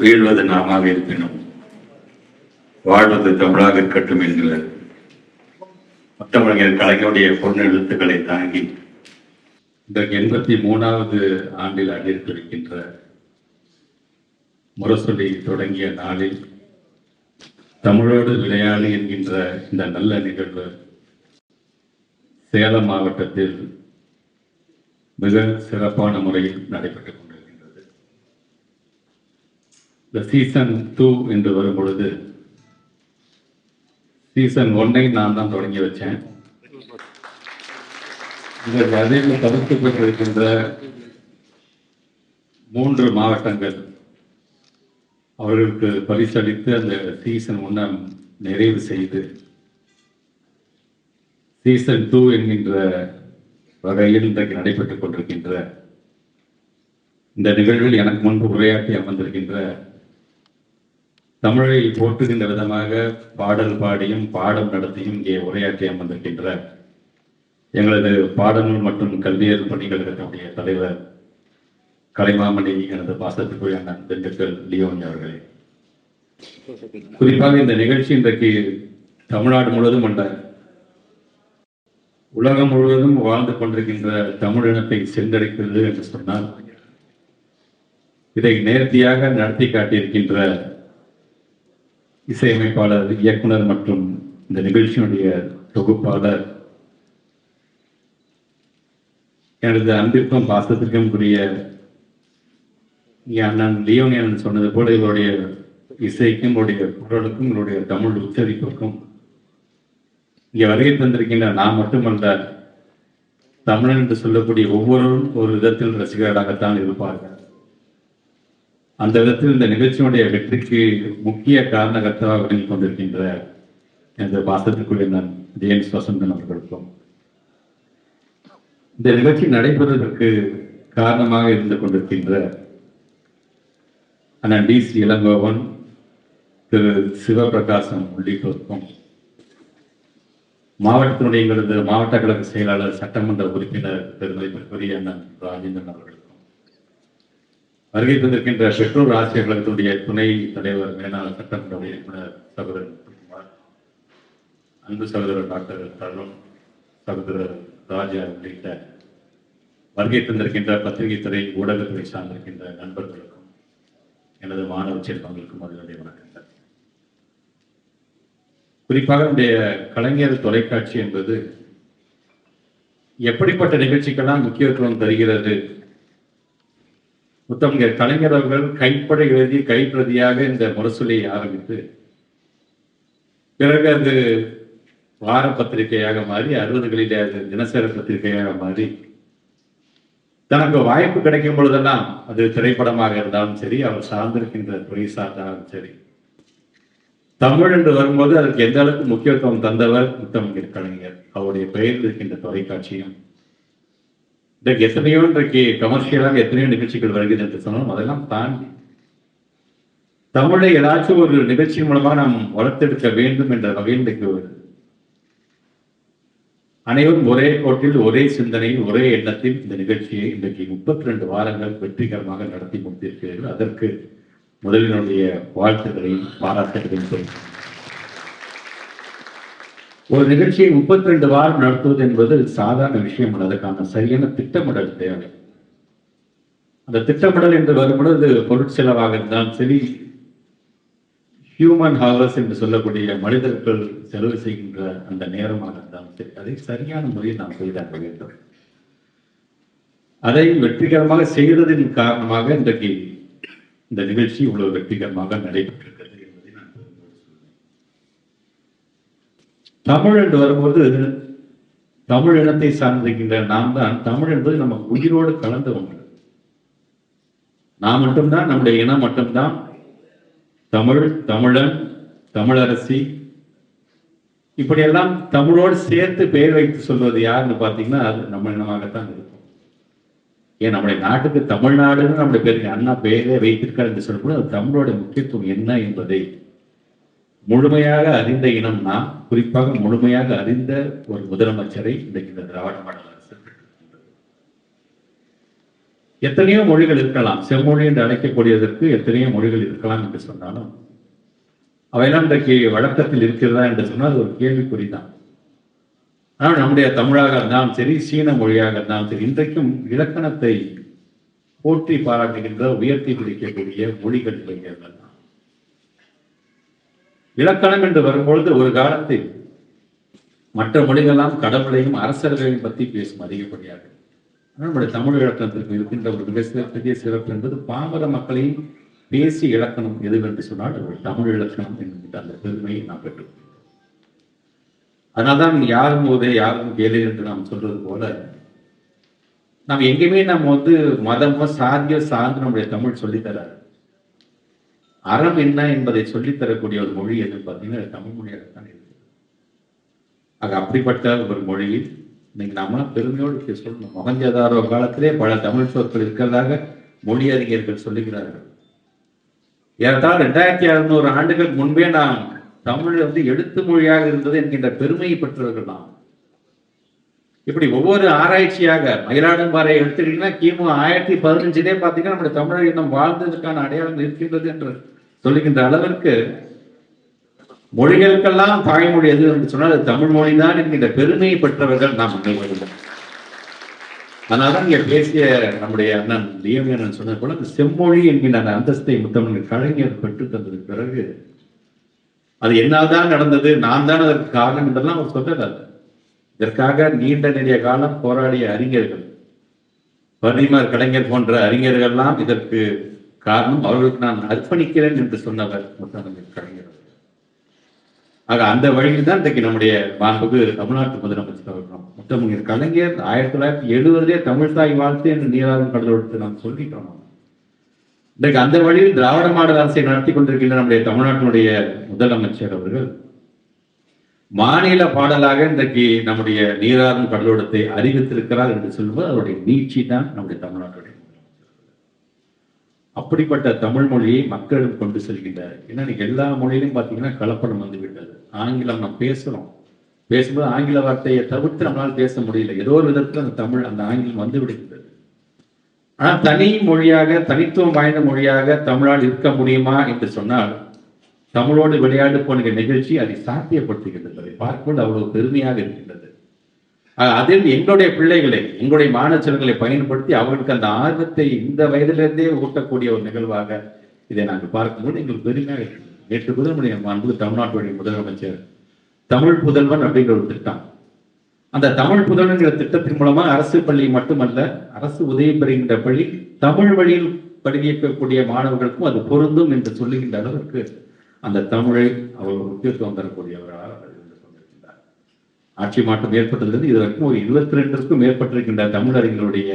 வீழ்வது நாமாக இருப்பினும் வாழ்வது தமிழாக இருக்கட்டும் என்கிற முத்தமிழர் கலைஞருடைய பொன் எழுத்துக்களை தாங்கி இந்த எண்பத்தி மூணாவது ஆண்டில் அடியிருக்கின்ற முரசொலி தொடங்கிய நாளில் தமிழோடு விளையாடு என்கின்ற இந்த நல்ல நிகழ்வு சேலம் மாவட்டத்தில் மிக சிறப்பான முறையில் நடைபெற்றுக் இந்த சீசன் டூ என்று வரும் பொழுது சீசன் ஒன்னை நான் தான் தொடங்கி வச்சேன். இந்த கதையில் தவிர்த்து கொண்டிருக்கின்ற மூன்று மாவட்டங்கள் அவர்களுக்கு பரிசளித்து அந்த சீசன் ஒன்றை நிறைவு செய்து சீசன் டூ என்கின்ற வகையில் இன்றைக்கு நடைபெற்றுக் கொண்டிருக்கின்ற இந்த நிகழ்வில் எனக்கு முன்பு உரையாற்றி அமர்ந்திருக்கின்ற தமிழை போற்றுகின்ற விதமாக பாடல் பாடியும் பாடம் நடத்தியும் இங்கே உரையாற்றி அமர்ந்திருக்கின்ற எங்களது பாடநூல் மற்றும் கல்வியல் பணிகள் இருக்கக்கூடிய தலைவர் கலைமாமணி எனது பாசத்துக்குரிய அண்ணன் திண்டுக்கல் லியோன் அவர்களே. குறிப்பாக இந்த நிகழ்ச்சி இன்றைக்கு தமிழ்நாடு முழுவதும் அல்ல உலகம் முழுவதும் வாழ்ந்து கொண்டிருக்கின்ற தமிழினத்தை சென்றடைக்கிறது என்று சொன்னால் இதை நேர்த்தியாக நடத்தி காட்டியிருக்கின்ற இசையமைப்பாளர் இயக்குனர் மற்றும் இந்த நிகழ்ச்சியினுடைய தொகுப்பாளர். எனது அன்பிற்கும் பாசத்திற்கும் உரிய இங்கே அண்ணன் லியோனியன் சொன்னது போல இவருடைய இசைக்கும் இவருடைய குரலுக்கும் இவருடைய தமிழ் உச்சரிப்புக்கும் இங்கே வருகை தந்திருக்கின்ற நான் மட்டுமல்ல தமிழன் என்று சொல்லக்கூடிய ஒவ்வொருவரும் ஒரு விதத்தில் ரசிகர்களாகத்தான் இருப்பார்கள். அந்த விதத்தில் இந்த நிகழ்ச்சியினுடைய வெற்றிக்கு முக்கிய காரணகர்த்தாவாக விளங்கி கொண்டிருக்கின்ற எனது பாசத்திற்குரிய நான் ஜேம்ஸ் வசந்தன் அவர்களுக்கும். இந்த நிகழ்ச்சி நடைபெறுவதற்கு காரணமாக இருந்து கொண்டிருக்கின்ற அண்ணன் டி சி இளங்கோவன் திரு சிவபிரகாசம் உள்ளிட்டோருக்கும் மாவட்டத்தினுடைய எங்களது மாவட்ட கழக செயலாளர் சட்டமன்ற உறுப்பினர் பெருமதிப்பிற்குரிய அண்ணன் ராஜேந்திரன் அவர்கள் வருகை தந்திருக்கின்ற பெற்றோர் ஆசிரியர் கழகத்துடைய துணை தலைவர் மேலாளர் சட்டமன்ற உறுப்பினர் சகோதரர் குமார் அன்பு சகோதரர் டாக்டர் தருண் சகோதரர் ராஜா உள்ளிட்ட வருகை தந்திருக்கின்ற பத்திரிகை துறை ஊடகத்துறை சார்ந்திருக்கின்ற நண்பர்களுக்கும் எனது மாணவ செல்வங்களுக்கும் அதனுடைய வணக்கங்கள். குறிப்பாக நம்முடைய கலைஞர் தொலைக்காட்சி என்பது எப்படிப்பட்ட நிகழ்ச்சிக்கெல்லாம் முக்கியத்துவம் தருகிறது முத்தமிழர் கலைஞர் அவர்கள் கைப்பட எழுதி கைப்பிரதியாக இந்த முரசொலியை ஆரம்பித்து பிறகு அது வார பத்திரிகையாக மாறி அறுபதுகளில் அது தினசர பத்திரிகையாக மாறி தனக்கு வாய்ப்பு கிடைக்கும் பொழுதெல்லாம் அது திரைப்படமாக இருந்தாலும் சரி அவர் சார்ந்திருக்கின்ற துறை சார்ந்தாலும் சரி. தமிழ் என்று வரும்போது அதற்கு எந்த அளவுக்கு முக்கியத்துவம் தந்தவர் முத்தமிழ் கலைஞர். அவருடைய பெயரில் இருக்கின்ற தொலைக்காட்சியும் இன்றைக்கு எத்தனையோ இன்றைக்கு கமர்ஷியலாக எத்தனையோ நிகழ்ச்சிகள் வருகிறது என்று சொன்னாலும் அதெல்லாம் தாண்டி தமிழை ஏதாச்சும் ஒரு நிகழ்ச்சி மூலமாக நாம் வளர்த்தெடுக்க வேண்டும் என்ற வகையில் இன்றைக்கு அனைவரும் ஒரே கோட்டில் ஒரே சிந்தனையில் ஒரே எண்ணத்தில் இந்த நிகழ்ச்சியை இன்றைக்கு முப்பத்தி ரெண்டு வாரங்கள் வெற்றிகரமாக நடத்தி முடித்திருக்கிறீர்கள். அதற்கு முதலினுடைய வாழ்த்துக்களையும் பாராட்டுகளையும் சொல்கிறேன் ஒரு நிகழ்ச்சியை முப்பத்தி ரெண்டு வாரம் நடத்துவது என்பது சாதாரண விஷயம் அல்ல. அதற்கான சரியான திட்டமிடல் தேவை. அந்த திட்டமிடல் என்று வரும்பொழுது பொருட்செலவாக இருந்தாலும் சரி ஹியூமன் ஹவர்ஸ் என்று சொல்லக்கூடிய மனிதர்கள் செலவு செய்கின்ற அந்த நேரமாக இருந்தாலும் சரி அதை சரியான முறையில் நாம் செய்தாக வேண்டும். அதை வெற்றிகரமாக செய்ததின் காரணமாக இன்றைக்கு இந்த நிகழ்ச்சி இவ்வளவு வெற்றிகரமாக நடைபெற்றிருக்கிறது என்பதை நான் பெருமையோடு சொல்றேன். தமிழ் என்று வரும்போது தமிழ் இனத்தை சார்ந்திருக்கின்ற நாம் தான் தமிழ் என்பது நம்ம உயிரோடு கலந்து ஒன்று நான் மட்டும்தான் நம்முடைய இனம் மட்டும்தான். தமிழ் தமிழன் தமிழரசி. இப்படியெல்லாம் தமிழோடு சேர்த்து பெயர் வைத்து சொல்வது யாருன்னு பார்த்தீங்கன்னா அது நம்ம இனமாகத்தான் இருக்கும். ஏன் நம்முடைய நாட்டுக்கு தமிழ்நாடுன்னு நம்முடைய பேருக்கு அண்ணா பெயரே வைத்திருக்கார் என்று சொல்லும்போது அது தமிழோட முக்கியத்துவம் என்ன என்பதை முழுமையாக அறிந்த இனம் நாம் குறிப்பாக முழுமையாக அறிந்த ஒரு முதலமைச்சரை இன்றைக்கு இந்த திராவிட மாடல் அரசு எத்தனையோ மொழிகள் இருக்கலாம் செம்மொழி என்று அழைக்கக்கூடியதற்கு எத்தனையோ மொழிகள் இருக்கலாம் என்று சொன்னாலும் அவையெல்லாம் இன்றைக்கு வழக்கத்தில் இருக்கிறதா என்று சொன்னால் அது ஒரு கேள்விக்குறிதான். ஆனால் நம்முடைய தமிழாக இருந்தாலும் சரி சீன மொழியாக இருந்தாலும் சரி இன்றைக்கும் இலக்கணத்தை போற்றி பாராட்டுகின்ற உயர்த்தி பிடிக்கக்கூடிய மொழிகள் இவைகள். இலக்கணம் என்று வரும்பொழுது ஒரு காலத்தில் மற்ற மொழிகளெல்லாம் கடவுளையும் அரசர்களையும் பற்றி பேசும் அதிகப்படியாக. ஆனால் நம்முடைய தமிழ் இலக்கணத்திற்கு இருக்கின்ற ஒரு மிக சிறப்பு பெரிய சிறப்பு என்பது பாமர மக்களையும் பேசி இலக்கணம் எதுவென்று சொன்னால் ஒரு தமிழ் இலக்கணம் என்கின்ற அந்த பெருமையை நாம் பெற்றோம் அதனால்தான் யாரும் போதே யாரும் கேளு என்று நாம் சொல்றது போல நாம் எங்கேயுமே நம்ம வந்து மதமோ சாதியோ சார்ந்து நம்முடைய தமிழ் சொல்லித்தராது அறம் என்ன என்பதை சொல்லித்தரக்கூடிய ஒரு மொழி எது பார்த்தீங்கன்னா தமிழ் மொழியாக தான் இருக்கு ஆக அப்படிப்பட்ட ஒரு மொழியில் இன்னைக்கு நாம பெருமையோடு சொல்லணும். மொகஞ்சதாரோ காலத்திலே பல தமிழ் சொற்கள் இருக்கிறதாக மொழி அறிஞர்கள் சொல்லுகிறார்கள். ஏறத்தாழ ரெண்டாயிரத்தி அறுநூறு ஆண்டுகள் முன்பே நாம் தமிழ் வந்து எழுத்து மொழியாக இருந்தது என்கின்ற பெருமையை பெற்றவர்கள் நாம். இப்படி ஒவ்வொரு ஆராய்ச்சியாக மயிலாடும்பாறை எடுத்துக்கிட்டீங்கன்னா கிமு ஆயிரத்தி பதினஞ்சிலே பார்த்தீங்கன்னா நம்முடைய தமிழர் இன்னும் வாழ்ந்ததற்கான அடையாளம் இருக்கின்றது என்று சொல்லுகின்ற அளவிற்கு மொழிகளுக்கெல்லாம் தாய்மொழி எது என்று சொன்னால் அது தமிழ் மொழிதான் என்கின்ற பெருமையை பெற்றவர்கள் நாம் அனைவரும். அதனால்தான் இங்க பேசிய நம்முடைய அண்ணன் லியமேனன் சொன்னது போல இந்த செம்மொழி என்கின்ற அந்த அந்தஸ்தை முத்தமிழ் கலைஞர் பெற்று தந்ததுக்கு பிறகு அது என்னால் தான் நடந்தது நான் தான் அதற்கு காரணம் என்றெல்லாம் அவர் சொல்லல இதற்காக நீண்ட நெடிய காலம் போராடிய அறிஞர்கள் பரிமர் கலைஞர் போன்ற அறிஞர்கள்லாம் இதற்கு காரணம். அவர்களுக்கு நான் அர்ப்பணிக்கிறேன் என்று சொன்னவர் முத்தமிழ் கலைஞர் ஆக அந்த வழியில் தான் இன்றைக்கு நம்முடைய மாண்புக்கு தமிழ்நாட்டு முதலமைச்சர் அவர்கள் முத்தமிழர் கலைஞர் ஆயிரத்தி தொள்ளாயிரத்தி எழுபதிலே தமிழ் தாய் வாழ்த்து என்று நீராறும் கடலோடு நாம் சொல்லிட்டோம். இன்றைக்கு அந்த வழியில் திராவிட மாடல் அரசை நடத்தி கொண்டிருக்கின்ற நம்முடைய தமிழ்நாட்டினுடைய முதலமைச்சர் அவர்கள் மாநில பாடலாக இன்றைக்கு நம்முடைய நீராறும் கடலோடத்தை அறிவித்திருக்கிறார் என்று சொல்லும்போது அவருடைய நீட்சி தான் நம்முடைய தமிழ்நாட்டுடைய அப்படிப்பட்ட தமிழ் மொழியை மக்களிடம் கொண்டு செல்கின்றார். ஏன்னா எல்லா மொழியிலும் பார்த்தீங்கன்னா கலப்படம் வந்து விட்டது. ஆங்கிலம் நம்ம பேசுறோம். பேசும்போது ஆங்கில வார்த்தையை தவிர்த்து நம்மளால் பேச முடியல. ஏதோ ஒரு விதத்தில் அந்த தமிழ் அந்த ஆங்கிலம் வந்து விடுகின்றது. ஆனால் தனி மொழியாக தனித்துவம் வாய்ந்த மொழியாக தமிழால் இருக்க முடியுமா என்று சொன்னால் தமிழோடு விளையாடு போன்ற நிகழ்ச்சி அதை சாத்தியப்படுத்துகின்றது அதை பார்க்கும்போது அவ்வளவு பெருமையாக இருக்கின்றது. அதில் எங்களுடைய பிள்ளைகளை எங்களுடைய மாணவர்களை பயன்படுத்தி அவர்களுக்கு அந்த ஆர்வத்தை இந்த வயதிலிருந்தே ஊட்டக்கூடிய ஒரு நிகழ்வாக இதை நாங்கள் பார்க்கும்போது எங்களுக்கு பெருமையாக இருக்கிறது நேற்று கூட நம்முடைய அன்பு தமிழ்நாட்டுடைய முதலமைச்சர் தமிழ் புதல்வன் அப்படிங்கிற ஒரு திட்டம். அந்த தமிழ் புதல்வன்கிற திட்டத்தின் மூலமா அரசு பள்ளி மட்டுமல்ல அரசு உதவி பெறுகின்ற பள்ளி தமிழ் வழியில் படிக்கக்கூடிய மாணவர்களுக்கும் அது பொருந்தும் என்று சொல்லுகின்ற அளவிற்கு அந்த தமிழை அவர் முக்கியத்துவம் தரக்கூடியவர்களாக அவர் இருந்து கொண்டிருக்கின்றார். ஆட்சி மாற்றம் ஏற்பட்டதிலிருந்து இதுவரைக்கும் ஒரு இருபத்தி ரெண்டிற்கும் மேற்பட்டிருக்கின்ற தமிழறிஞர்களுடைய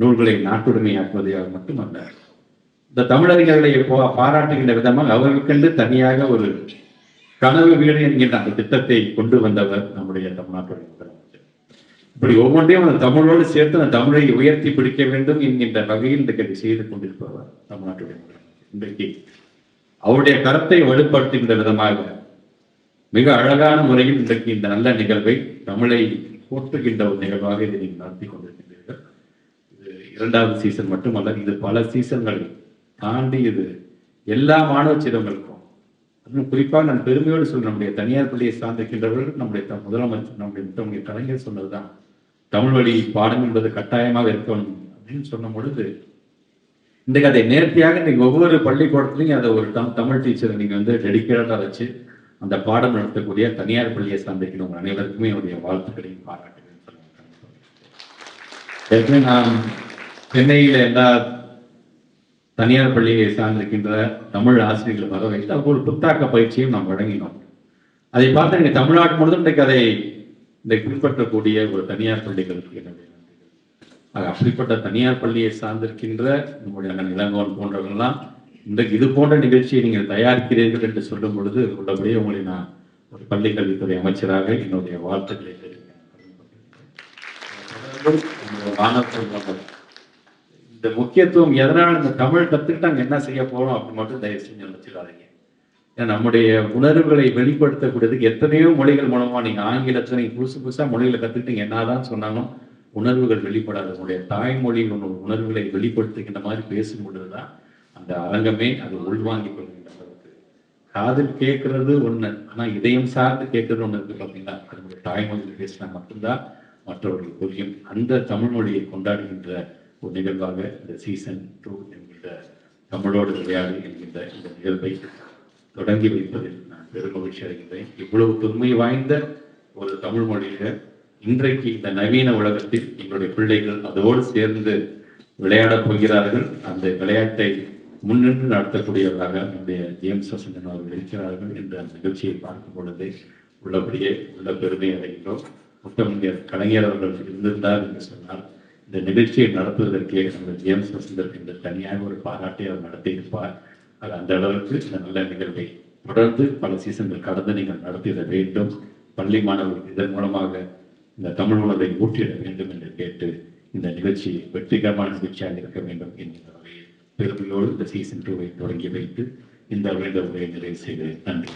நூல்களை நாட்டுடைமையாக்குவதாக மட்டுமல்ல இந்த தமிழறிஞர்களை பாராட்டுகின்ற விதமாக அவர்களுக்கென்று தனியாக ஒரு கனவு வீடு என்கின்ற அந்த திட்டத்தை கொண்டு வந்தவர் நம்முடைய தமிழ்நாட்டுடைய முதலமைச்சர். இப்படி ஒவ்வொன்றையும் அந்த தமிழோடு சேர்த்து அந்த தமிழை உயர்த்தி பிடிக்க வேண்டும் என்கின்ற வகையில் இன்றைக்கு அதை செய்து கொண்டிருப்பவர் தமிழ்நாட்டுடைய முதலமைச்சர். இன்றைக்கு அவருடைய கருத்தை வலுப்படுத்துகின்ற விதமாக மிக அழகான முறையில் இன்றைக்கு இந்த நல்ல நிகழ்வை தமிழை போற்றுகின்ற ஒரு நிகழ்வாக இதை நீங்கள் நடத்தி கொண்டிருக்கின்றீர்கள். இது இரண்டாவது சீசன் மட்டுமல்ல இது பல சீசன்களை தாண்டி இது எல்லா மாணவ சிரங்களுக்கும் அதுவும் குறிப்பாக நான் பெருமையோடு சொல்ல நம்முடைய தனியார் பள்ளியை சார்ந்திருக்கின்றவர்கள் நம்முடைய முதலமைச்சர் நம்முடைய நம்முடைய கலைஞர் சொன்னதுதான் தமிழ் வழி பாடம் என்பது கட்டாயமாக இருக்கணும் அப்படின்னு சொன்ன பொழுது இன்றைக்கு அதை நேர்த்தியாக இன்னைக்கு ஒவ்வொரு பள்ளிக்கூடத்துலையும் அதை ஒரு தம் தமிழ் டீச்சரை நீங்க வந்து டெடிக்கேட்டாக வச்சு அந்த பாடம் நடத்தக்கூடிய தனியார் பள்ளியை சார்ந்திருக்கிற உங்கள் அனைவருக்குமே என்னுடைய வாழ்த்துக்களையும் பாராட்டுகிறேன் சொல்லுங்க. ஏற்கனவே நான் சென்னையில எல்லா தனியார் பள்ளியை சார்ந்திருக்கின்ற தமிழ் ஆசிரியர்கள் வர வைத்து அவங்க ஒரு புத்தாக்க பயிற்சியும் நாம் வழங்கினோம் அதை பார்த்து நீங்க தமிழ்நாடு முழுவதும் இன்றைக்கு அதை இன்றைக்கு பின்பற்றக்கூடிய ஒரு தனியார் பள்ளிகள் என்னுடைய அப்படிப்பட்ட தனியார் பள்ளியை சார்ந்திருக்கின்ற நம்முடைய அண்ணன் இளங்கோன் போன்றவர்கள்லாம் இந்த இது போன்ற நிகழ்ச்சியை நீங்கள் தயாரிக்கிறீர்கள் என்று சொல்லும் பொழுது உள்ளபடியே உங்களை நான் ஒரு பள்ளி கல்வித்துறை அமைச்சராக என்னுடைய வாழ்த்துக்களை தெரிவிக்கிறேன். இந்த முக்கியத்துவம் எதனால் இந்த தமிழ் கத்துக்கிட்டாங்க என்ன செய்ய போறோம் அப்படி மட்டும் தயவு செஞ்சு நினைச்சிடாதீங்க. ஏன்னா நம்முடைய உணர்வுகளை வெளிப்படுத்தக்கூடியதுக்கு எத்தனையோ மொழிகள் மூலமா நீங்க ஆங்கிலத்துல நீங்க புதுசு புதுசா மொழிகளை கத்துக்கிட்டீங்க என்னதான் சொன்னாலும் உணர்வுகள் வெளிப்படாது. உங்களுடைய தாய்மொழி உன் உணர்வுகளை வெளிப்படுத்துகின்ற மாதிரி பேசும் பொழுதுதான் அந்த அரங்கமே அது உள்வாங்கிக் கொள்கின்ற அளவுக்கு காதில் கேட்கறது ஒண்ணு ஆனா இதயம் சார்ந்து கேட்கறது ஒண்ணு இருக்கு பார்த்தீங்கன்னா அதனுடைய நம்முடைய தாய்மொழியில் பேசினா மட்டும்தான் மற்றவர்களுக்கு புரியும். அந்த தமிழ் மொழியை கொண்டாடுகின்ற ஒரு நிகழ்வாக இந்த சீசன் டூ என்கின்ற தமிழோடு விளையாடு என்கின்ற இந்த நிகழ்வை தொடங்கி வைப்பதில் நான் பெரும் மகிழ்ச்சி அடைகின்றேன். இவ்வளவு பெருமை வாய்ந்த ஒரு தமிழ் மொழியை இன்றைக்கு இந்த நவீன உலகத்தில் எங்களுடைய பிள்ளைகள் அதோடு சேர்ந்து விளையாடப் போகிறார்கள். அந்த விளையாட்டை முன்னின்று நடத்தக்கூடியவராக நம்முடைய ஜேம்ஸ் வசந்தன் அவர்கள் இருக்கிறார்கள் என்ற அந்த நிகழ்ச்சியை பார்க்கும் பொழுது உள்ளபடியே உள்ள பெருமை அடைகிறோம் முத்தமிழர் கலைஞர் அவர்கள் இருந்திருந்தார் என்று சொன்னால் இந்த நிகழ்ச்சியை நடத்துவதற்கே நம்ம ஜேம்ஸ் வசந்தர் என்று தனியாக ஒரு பாராட்டை அவர் நடத்தியிருப்பார். அது அந்த அளவுக்கு இந்த நல்ல நிகழ்வை தொடர்ந்து பல சீசன்கள் கடந்து நீங்கள் நடத்திட வேண்டும். பள்ளி மாணவர்கள் இதன் மூலமாக இந்த தமிழ் உணர்வை ஊற்றிட வேண்டும் என்று கேட்டு இந்த நிகழ்ச்சி வெற்றிகரமான நிகழ்ச்சியாக இருக்க வேண்டும் என்கிற வகையில் பெருமையோடு இந்த சீசன் டூவை தொடங்கி வைத்து இந்த வருட உரையை நிறைவு செய்கிறேன் நன்றி.